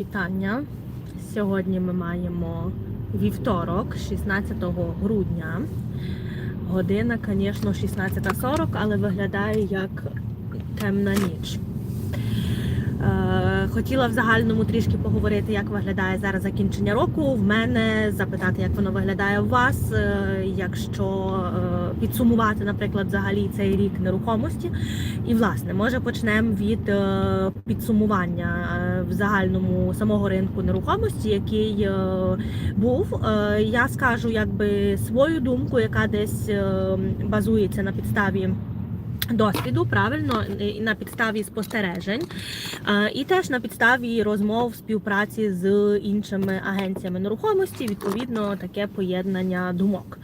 Вітання. Сьогодні ми маємо вівторок, 16 грудня. Година, звісно, 16.40, але виглядає як темна ніч. Хотіла в загальному трішки поговорити, як виглядає зараз закінчення року. В мене запитати, як воно виглядає у вас, е, якщо е, підсумувати, наприклад, взагалі цей рік нерухомості. І власне, може почнемо від е, підсумування в загальному самого ринку нерухомості, який був. Я скажу якби свою думку, яка десь базується на підставі. Досвіду правильно на підставі спостережень, е, і теж на підставі розмов співпраці з іншими агенціями нерухомості, відповідно, таке поєднання думок.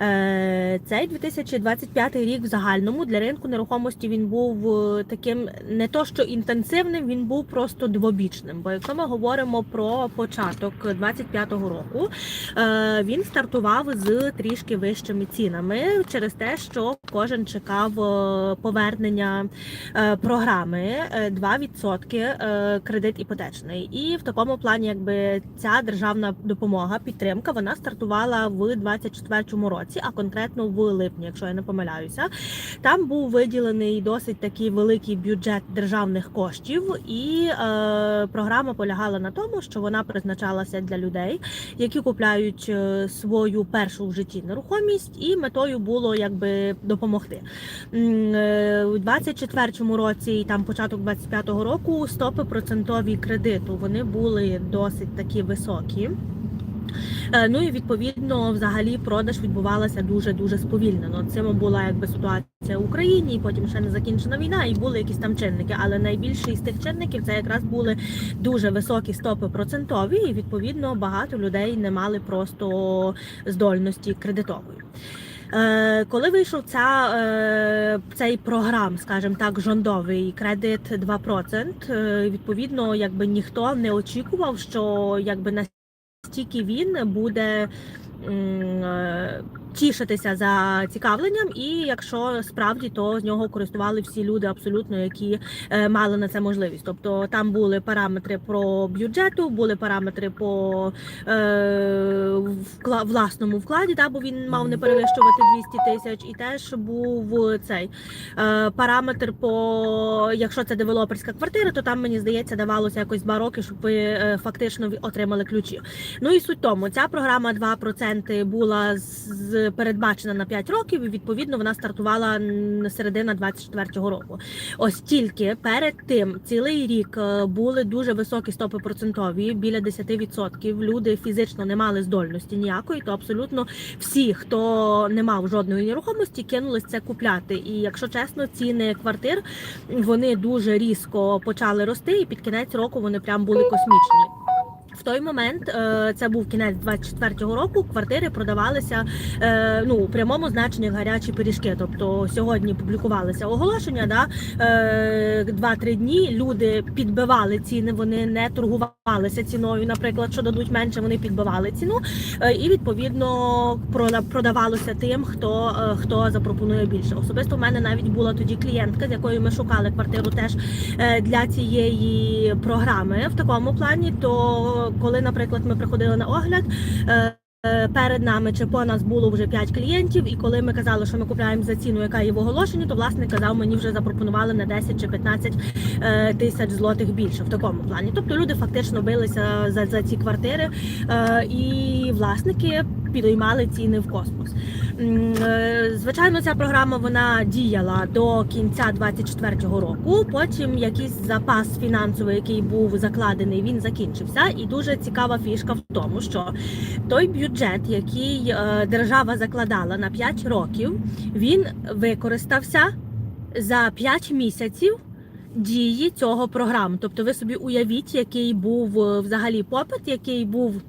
Е, Цей 2025 рік в загальному для ринку нерухомості він був е, таким не то що інтенсивним, він був просто двобічним. Бо якщо ми говоримо про початок 25-го року, е, він стартував з трішки вищими цінами через те, що кожен чекав повернення програми е, 2% е, кредит іпотечний. І в такому плані, якби ця державна допомога, підтримка, вона стартувала в 24-му році, а конкретно в липні, якщо я не помиляюся. Там був виділений досить такий великий бюджет державних коштів, і е, програма полягала на тому, що вона призначалася для людей, які купляють е, свою першу в житті нерухомість, і метою було якби допомогти. Е, У 24-му році і там початок 25-го року стопи процентові кредиту вони були досить такі високі. Е, Ну і відповідно, взагалі, продаж відбувалася дуже дуже сповільнено. Цим була якби ситуація в Україні, і потім ще не закінчена війна, і були якісь там чинники. Але найбільший з тих чинників це якраз були дуже високі стопи процентові, і відповідно багато людей не мали просто здольності кредитової. Е, Коли вийшов ця, е, цей програм, скажімо так, жондовий кредит 2%, е, відповідно, якби ніхто не очікував, що якби настільки він буде е, тішитися за цікавленням, і якщо справді то з нього користували всі люди, абсолютно які е, мали на це можливість. Тобто там були параметри про бюджету, були параметри по е, власному вкладі, та, бо він мав не перевищувати 200 тисяч, і теж був цей е, параметр по якщо це девелоперська квартира, то там мені здається давалося якось два роки, щоб ви е, фактично отримали ключі. Ну і суть тому, ця програма 2% була з передбачена на 5 років, і відповідно вона стартувала середина 24-го року. Ось тільки перед тим цілий рік е, були дуже високі стопи процентові, біля 10%. Люди фізично не мали здольності ніякої, то абсолютно всі, хто не мав жодної нерухомості, кинулись це купляти. І якщо чесно, ціни квартир вони дуже різко почали рости, і під кінець року вони прям були космічні. В той момент е, це був кінець 24-го року. Квартири продавалися е, ну у прямому значенні гарячі пиріжки. Тобто сьогодні публікувалися оголошення. Да, е, 2-3 дні люди підбивали ціни, вони не торгувалися ціною. Наприклад, що дадуть менше, вони підбивали ціну, і відповідно прода- продавалося тим, хто, хто запропонує більше. Особисто в мене навіть була тоді клієнтка, з якою ми шукали квартиру теж для цієї програми в такому плані. То коли, наприклад, ми приходили на огляд. е, е, Перед нами чи по нас було вже 5 клієнтів, і коли ми казали, що ми купляємо за ціну, яка є в оголошенні, то власник казав, мені вже запропонували на 10 чи 15 е, тисяч злотих більше в такому плані. Тобто люди фактично билися за, за ці квартири, і власники підіймали ціни в космос. Е, Звичайно, ця програма вона діяла до кінця 24-го року. Потім якийсь запас фінансовий, який був закладений, він закінчився. І дуже цікава фішка в тому, що той бюджет, який е, держава закладала на 5 років, він використався за 5 місяців. Дії цього програми, тобто ви собі уявіть, який був е, взагалі попит, який був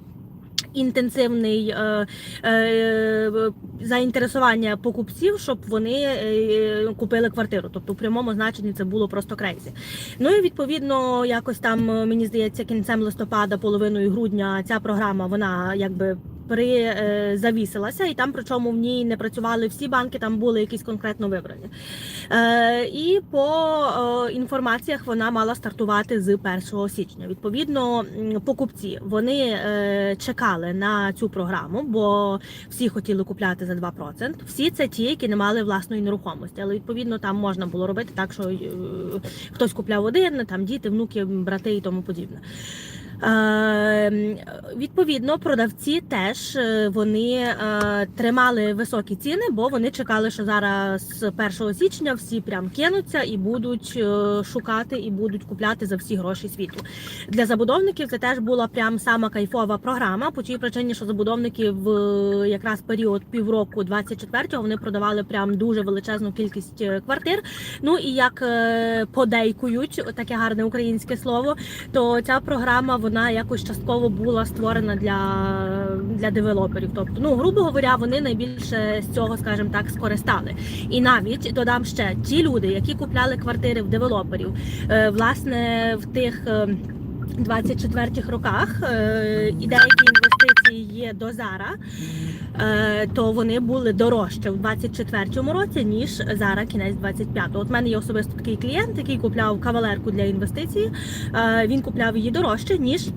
інтенсивний е, е, заінтересування покупців, щоб вони е, купили квартиру. Тобто, в прямому значенні це було просто крейзі. Ну і відповідно, якось там е, мені здається, кінцем листопада, половиною грудня, ця програма вона якби призавісилася, і там, причому в ній не працювали всі банки, там були якісь конкретно вибрані. Е, і по е, інформаціях вона мала стартувати з 1 січня. Відповідно, покупці вони е, чекали на цю програму, бо всі хотіли купляти за 2%. Всі це ті, які не мали власної нерухомості. Але відповідно там можна було робити так, що е, хтось купляв один, там діти, внуки, брати і тому подібне. Відповідно, продавці теж е, вони тримали високі ціни, бо вони чекали, що зараз з 1 січня всі прям кинуться і будуть е, шукати і будуть купляти за всі гроші світу. Для забудовників це теж була прям сама кайфова програма. По тій причині, що забудовники в е, якраз період півроку 24-го вони продавали прям дуже величезну кількість квартир. Ну і як подейкують, таке гарне українське слово, то ця програма вона якось частково була створена для, для девелоперів. Тобто, ну грубо говоря, вони найбільше з цього, скажімо так, скористали. І навіть додам ще ті люди, які купляли квартири в девелоперів, е, власне, в тих. Е, 24-х роках е, і деякі інвестиції є до зараз, е, то вони були дорожче в 24-му році, ніж зараз кінець 25-го. От в мене є особисто такий клієнт, який купляв кавалерку для інвестицій. Е, він купляв її дорожче, ніж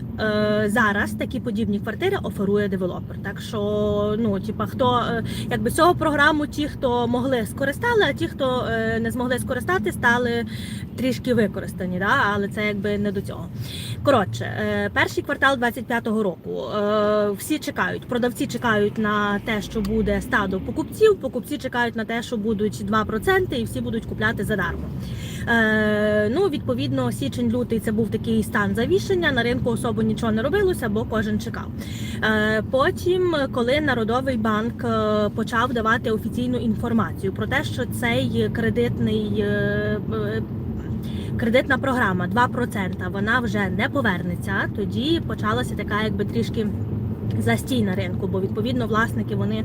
зараз такі подібні квартири оферує девелопер. Так що, ну, типа, хто якби цього програму, ті, хто могли скористали, а ті, хто не змогли скористати, стали трішки використані. Да? Але це якби не до цього. Коротше, е, перший квартал 25-го року. е, Всі чекають, продавці чекають на те, що буде стадо покупців. Покупці чекають на те, що будуть 2% і всі будуть купляти задармо. Е, ну, відповідно, січень-лютий це був такий стан завішення. На ринку особо нічого не робилося, бо кожен чекав. Потім, коли Народовий банк почав давати офіційну інформацію про те, що цей кредитний. Кредитна програма 2%, вона вже не повернеться. Тоді почалася така, якби трішки застій на ринку, бо відповідно власники вони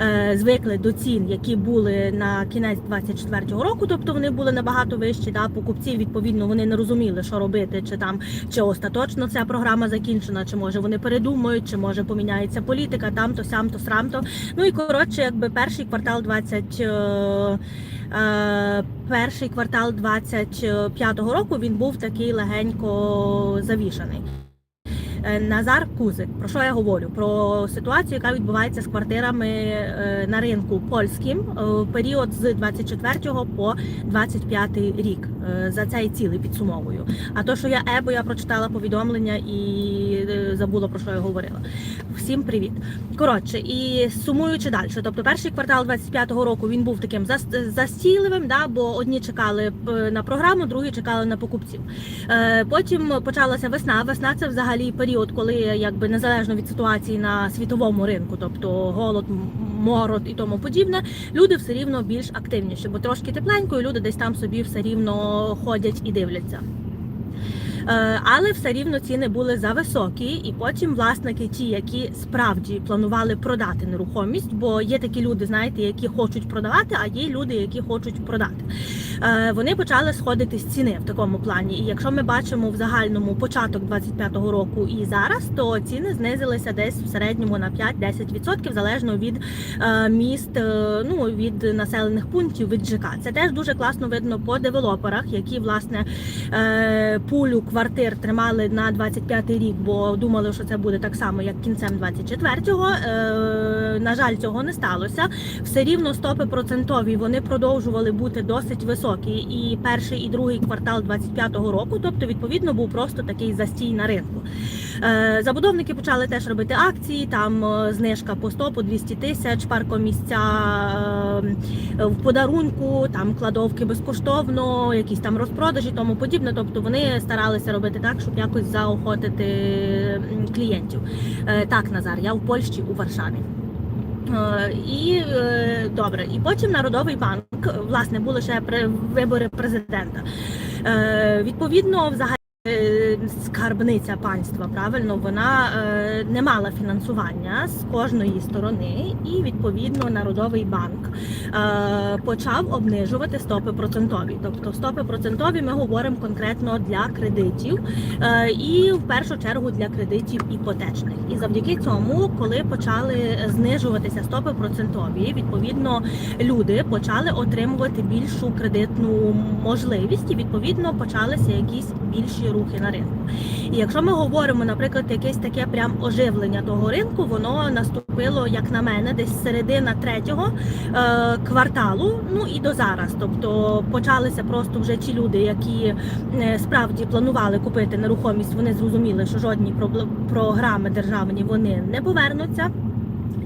е, звикли до цін, які були на кінець 24-го року, тобто вони були набагато вищі. Да, покупці відповідно вони не розуміли, що робити, чи там чи остаточно ця програма закінчена, чи може вони передумають, чи може поміняється політика, там то сям то срам то. Ну і коротше, якби перший квартал 20 е, е, перший квартал 25-го року він був такий легенько завішаний. Е, Назар Кузик. Про що я говорю? Про ситуацію, яка відбувається з квартирами е, на ринку польським е, в період з 24 по 25 рік. Е, За цей цілий підсумовую. А то, що я ебо, я прочитала повідомлення і е, забула про що я говорила. Всім привіт. Коротше, і сумуючи далі, тобто перший квартал 25-го року він був таким зас- застійливим, да, бо одні чекали е, на програму, другі чекали на покупців. Потім почалася весна. Весна це взагалі період, коли якби незалежно від ситуації на світовому ринку, тобто голод, мород і тому подібне, люди все рівно більш активніші, бо трошки тепленько, і люди десь там собі все рівно ходять і дивляться. Е, Але все рівно ціни були зависокі, і потім власники, ті, які справді планували продати нерухомість, бо є такі люди, знаєте, які хочуть продавати, а є люди, які хочуть продати. Е, Вони почали сходити з ціни в такому плані. І якщо ми бачимо в загальному початок 25-го року і зараз, то ціни знизилися десь в середньому на 5-10% залежно від е, міст, е, ну від населених пунктів, від ЖК. Це теж дуже класно видно по девелоперах, які власне пулю квартир тримали на 25-й рік, бо думали, що це буде так само, як кінцем 24-го. Е, на жаль, цього не сталося. Все рівно стопи процентові вони продовжували бути досить високі. І перший і другий квартал 25-го року, тобто відповідно був просто такий застій на ринку. Е, Забудовники почали теж робити акції, там е, знижка по 100, по 200 тисяч, паркомісця е, в подарунку, там кладовки безкоштовно, якісь там розпродажі, тому подібне. Тобто вони старалися робити так, щоб якось заохотити клієнтів. Так, Назар, я в Польщі у Варшаві. Е, І е, добре, і потім Народовий банк, власне, були ще при- вибори президента. Е, Відповідно, взагалі. Скарбниця панства. Правильно, вона е, не мала фінансування з кожної сторони, і відповідно Народовий банк е, почав обнижувати стопи процентові. Тобто стопи процентові ми говоримо конкретно для кредитів, е, і в першу чергу для кредитів іпотечних. І завдяки цьому, коли почали знижуватися стопи процентові, відповідно люди почали отримувати більшу кредитну можливість, і відповідно почалися якісь більші рухи на ринку. І якщо ми говоримо, наприклад, якесь таке прям оживлення того ринку, воно наступило, як на мене, десь середина третього е, кварталу, ну і до зараз. Тобто почалися просто вже ті люди, які е, справді планували купити нерухомість, вони зрозуміли, що жодні програми державні вони не повернуться.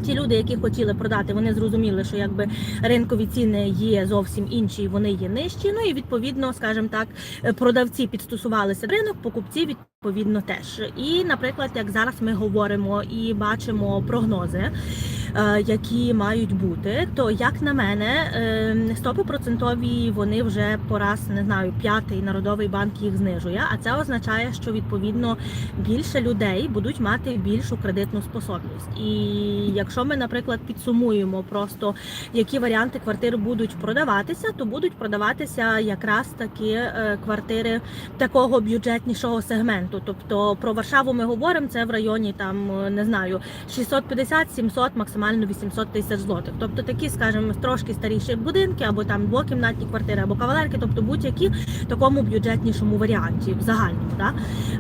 Ті люди, які хотіли продати, вони зрозуміли, що якби ринкові ціни є зовсім інші, вони є нижчі. Ну і відповідно, скажімо так, продавці підстосувалися ринок, покупці відповідно теж. І, наприклад, як зараз ми говоримо і бачимо прогнози, які мають бути, то як на мене, е, стопи процентові вони вже по раз не знаю, п'ятий народовий банк їх знижує. А це означає, що відповідно більше людей будуть мати більшу кредитну способність. І якщо ми, наприклад, підсумуємо просто які варіанти квартир будуть продаватися, то будуть продаватися якраз такі е, квартири такого бюджетнішого сегменту. Тобто про Варшаву ми говоримо, це в районі там е, не знаю 650-700, максимально 800 тисяч злотих. Тобто такі, скажімо, трошки старіші будинки, або там двокімнатні квартири, або кавалерки, тобто будь-які такому бюджетнішому варіанті в загальному. Да?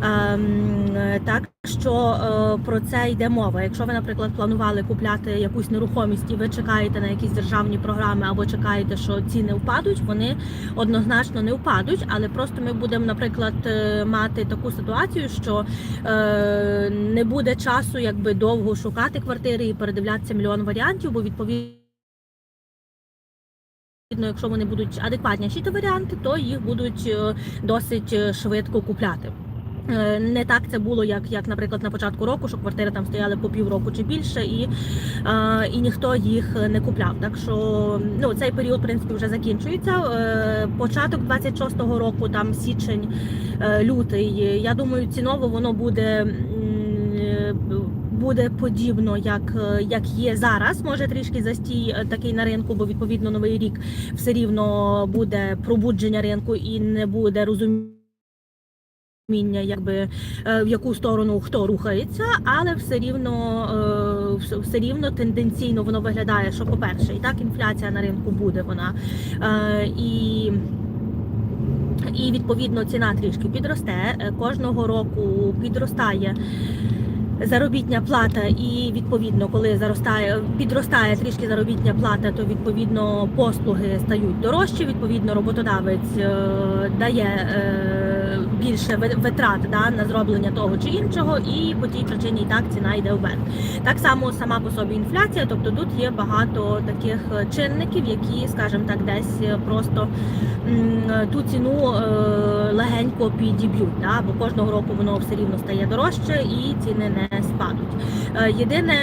Ем, е, так що е, про це йде мова. Якщо ви, наприклад, планували купляти якусь нерухомість і ви чекаєте на якісь державні програми або чекаєте, що ціни впадуть, вони однозначно не впадуть, але просто ми будемо, наприклад, е, мати таку ситуацію, що е, не буде часу якби довго шукати квартири і передивлятися мільйон варіантів, бо відповідно. Якщо вони будуть адекватніші ті варіанти, то їх будуть е, досить швидко купляти. Е, Не так це було, як, як, наприклад, на початку року, що квартири там стояли по півроку чи більше, і, і ніхто їх не купляв. Так що ну, цей період, в принципі, вже закінчується. Е, Початок 26-го року, там січень, е, лютий. Я думаю, ціново воно буде. Буде подібно, як, як є зараз. Може трішки застій такий на ринку, бо відповідно новий рік все рівно буде пробудження ринку і не буде розуміння, якби е, в яку сторону хто рухається, але все рівно е, все- рівно тенденційно воно виглядає, що по-перше, і так інфляція на ринку буде вона е, і. І відповідно ціна трішки підросте. Кожного року підростає заробітня плата, і відповідно, коли заростає, підростає трішки заробітня плата, то відповідно послуги стають дорожчі. Відповідно, роботодавець дає більше витрат да, на зроблення того чи іншого, і по тій причині і так ціна йде вверх. Так само сама по собі інфляція, тобто тут є багато таких е, чинників, які, скажімо так, десь е, просто ту ціну е, легенько підіб'ють, да? бо кожного року воно все рівно стає дорожче і ціни не спадуть. Єдине,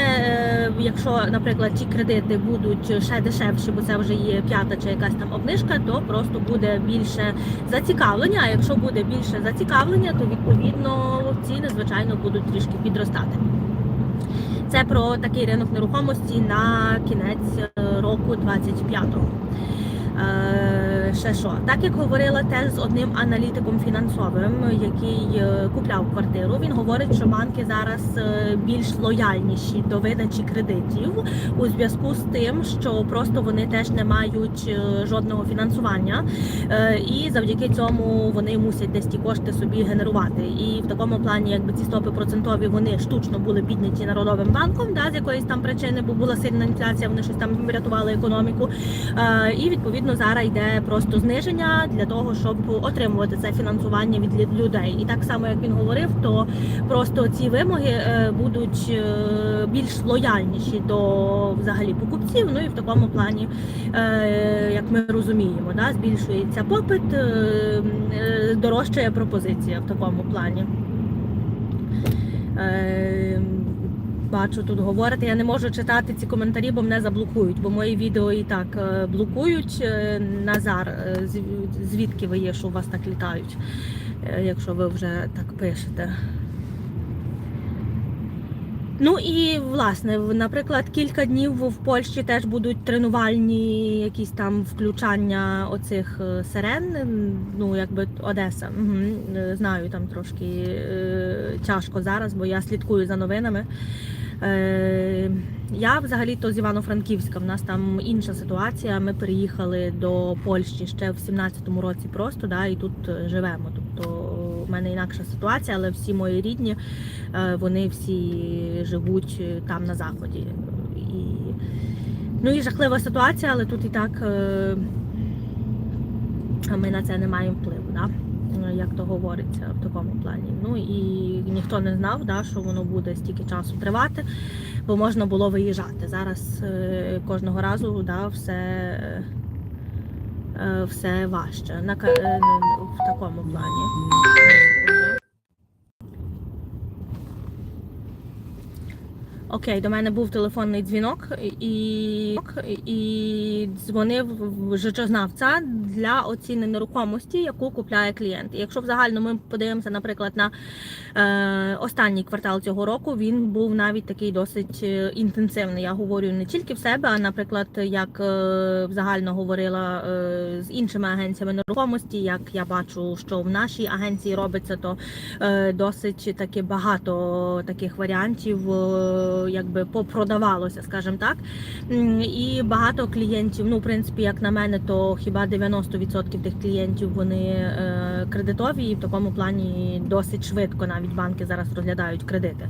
якщо, наприклад, ті кредити будуть ще дешевші, бо це вже є п'ята чи якась там обнижка, то просто буде більше зацікавлення. А якщо буде більше зацікавлення, то відповідно ціни, звичайно, будуть трішки підростати. Це про такий ринок нерухомості на кінець е, року 25-го. Ще що, так як говорила теж з одним аналітиком фінансовим, який е, купляв квартиру, він говорить, що банки зараз е, більш лояльніші до видачі кредитів у зв'язку з тим, що просто вони теж не мають е, жодного фінансування, і завдяки цьому вони мусять десь ті кошти собі генерувати. І в такому плані, якби ці стопи процентові вони штучно були підняті народовим банком, да, з якоїсь там причини, бо була сильна інфляція, вони щось там врятували економіку. І відповідно зараз йде просто зниження для того, щоб отримувати це фінансування від людей. І так само як він говорив, то просто ці вимоги е, будуть е, більш лояльніші до взагалі покупців. Ну і в такому плані, е, як ми розуміємо, да, збільшується попит, дорожчає пропозиція в такому плані. Бачу, тут говорите. Я не можу читати ці коментарі, бо мене заблокують, бо мої відео і так е, блокують. Е, Назар, е, звідки ви є, що у вас так літають? якщо ви вже так пишете. Ну і власне, наприклад, кілька днів в Польщі теж будуть тренувальні якісь там включання оцих е, сирен. Ну, якби Одеса. Угу. Знаю, там трошки е, тяжко зараз, бо я слідкую за новинами. Е, я взагалі-то з Івано-Франківська. В нас там інша ситуація. Ми переїхали до Польщі ще в 17-му році просто, да, і тут е, живемо. Мене інакша ситуація, але всі мої рідні, е, вони всі живуть е, там на заході. І, ну і жахлива ситуація, але тут і так е, ми на це не маємо впливу. Да? Як то говориться в такому плані. Ну і ніхто не знав, да, що воно буде стільки часу тривати, бо можна було виїжджати. Зараз кожного разу да, все, все важче на, е, в такому плані. Окей, до мене був телефонний дзвінок і, і дзвонив жичознавця для оціни нерухомості, яку купляє клієнт. І якщо в загальному ми подивимося, наприклад, на е, останній квартал цього року, він був навіть такий досить е, інтенсивний. Я говорю не тільки в себе, а наприклад, як е, загально говорила е, з іншими агенціями нерухомості, як я бачу, що в нашій агенції робиться, то е, досить таки багато таких варіантів. е, Якби попродавалося, скажімо так. І багато клієнтів, ну, в принципі, як на мене, то хіба 90% тих клієнтів вони е, кредитові, і в такому плані досить швидко навіть банки зараз розглядають кредити.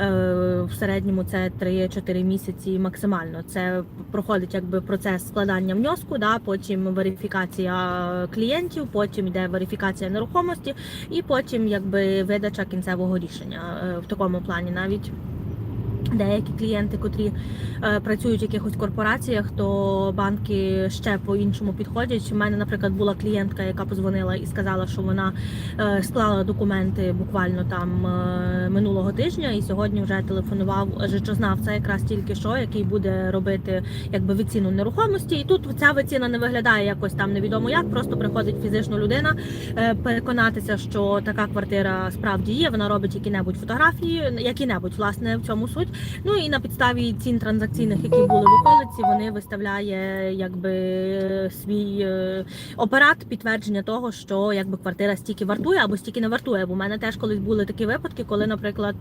Е, в середньому це 3-4 місяці максимально. Це проходить якби процес складання внеску, да, потім верифікація клієнтів, потім йде верифікація нерухомості, і потім якби видача кінцевого рішення е, в такому плані навіть. Деякі клієнти, котрі е, працюють в якихось корпораціях, то банки ще по-іншому підходять. У мене, наприклад, була клієнтка, яка позвонила і сказала, що вона е, склала документи буквально там е, минулого тижня, і сьогодні вже телефонував жичознавця, якраз тільки що, який буде робити якби виціну нерухомості. І тут ця виціна не виглядає якось там невідомо як. Просто приходить фізична людина е, переконатися, що така квартира справді є. Вона робить які-небудь фотографії, які-небудь власне в цьому суть. Ну і на підставі цін транзакційних, які були в околиці, вони виставляє якби свій е, операт підтвердження того, що якби квартира стільки вартує або стільки не вартує. Бо в мене теж колись були такі випадки, коли, наприклад.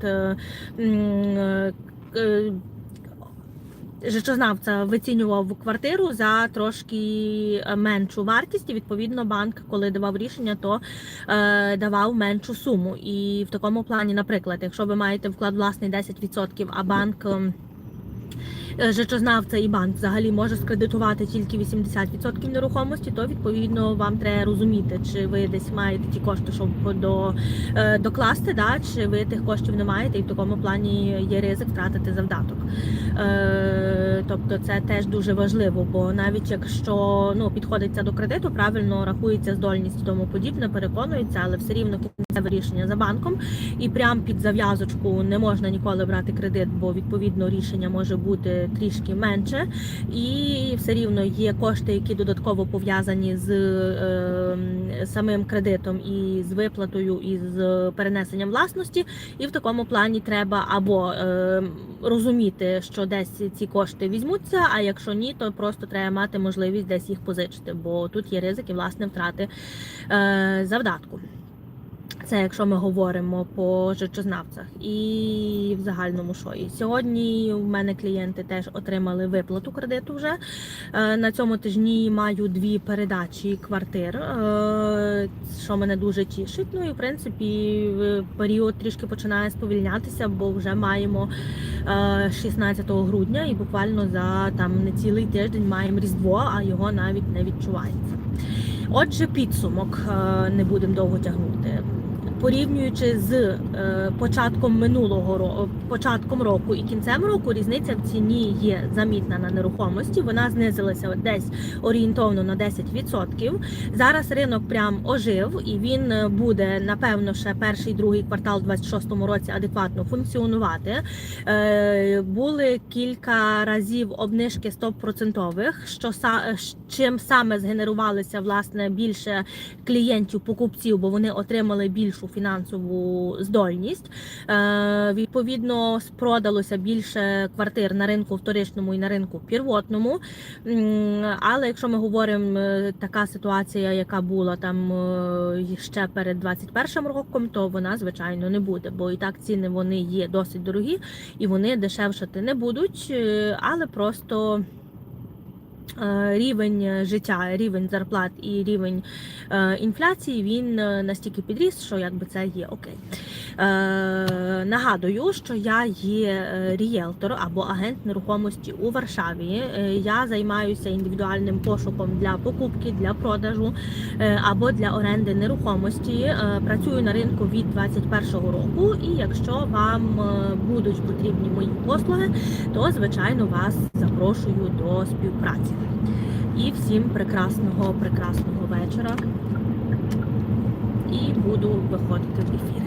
Жичознавця вицінював квартиру за трошки е, меншу вартість, і відповідно банк, коли давав рішення, то е, давав меншу суму. І в такому плані, наприклад, якщо ви маєте вклад власний 10%, а банк. Е, Жичознавця і банк взагалі може скредитувати тільки 80% нерухомості, то відповідно вам треба розуміти, чи ви десь маєте ті кошти, щоб до, е, докласти, да, чи ви тих коштів не маєте, і в такому плані є ризик втратити завдаток. Е, тобто це теж дуже важливо, бо навіть якщо ну, підходиться до кредиту, правильно рахується здольність тому подібне, переконується, але все рівно кінцеве рішення за банком. І прям під зав'язочку не можна ніколи брати кредит, бо відповідно рішення може бути трішки менше. І все рівно є кошти, які додатково пов'язані з е, самим кредитом і з виплатою, і з перенесенням власності. І в такому плані треба або е, розуміти, що десь ці кошти візьмуться, а якщо ні, то просто треба мати можливість десь їх позичити, бо тут є ризики власне втрати е, завдатку. Це якщо ми говоримо по жичознавцях і в загальному. І сьогодні в мене клієнти теж отримали виплату кредиту вже. Е, На цьому тижні маю дві передачі квартир, е, що мене дуже тішить. Ну і в принципі період трішки починає сповільнятися, бо вже маємо е, 16 грудня і буквально за там не цілий тиждень маємо Різдво, а його навіть не відчувається. Отже, підсумок е, не будемо довго тягнути. Порівнюючи з е, початком минулого року, початком року і кінцем року, різниця в ціні є замітна на нерухомості. Вона знизилася десь орієнтовно на 10%. Зараз ринок прям ожив, і він е, буде напевно ще перший другий квартал у 26-му році адекватно функціонувати. Е, Були кілька разів обнижки стоп-процентових, що са- чим саме згенерувалися власне більше клієнтів, покупців, бо вони отримали більшу фінансову здольність. Е, Відповідно, спродалося більше квартир на ринку вторичному і на ринку первотному. Але якщо ми говоримо е, така ситуація, яка була там е, ще перед 21 роком, то вона звичайно не буде, бо і так ціни вони є досить дорогі і вони дешевшати не будуть, але просто. Е, Рівень життя, рівень зарплат і рівень е, інфляції він е, настільки підріс, що якби це є окей. Е, нагадую, що я є е, рієлтор або агент нерухомості у Варшаві. Е, я займаюся індивідуальним пошуком для покупки, для продажу е, або для оренди нерухомості. Е, працюю на ринку від 2021 року. І якщо вам е, будуть потрібні мої послуги, то звичайно вас запрошую до співпраці. І всім прекрасного, прекрасного вечора. І буду виходити в ефір.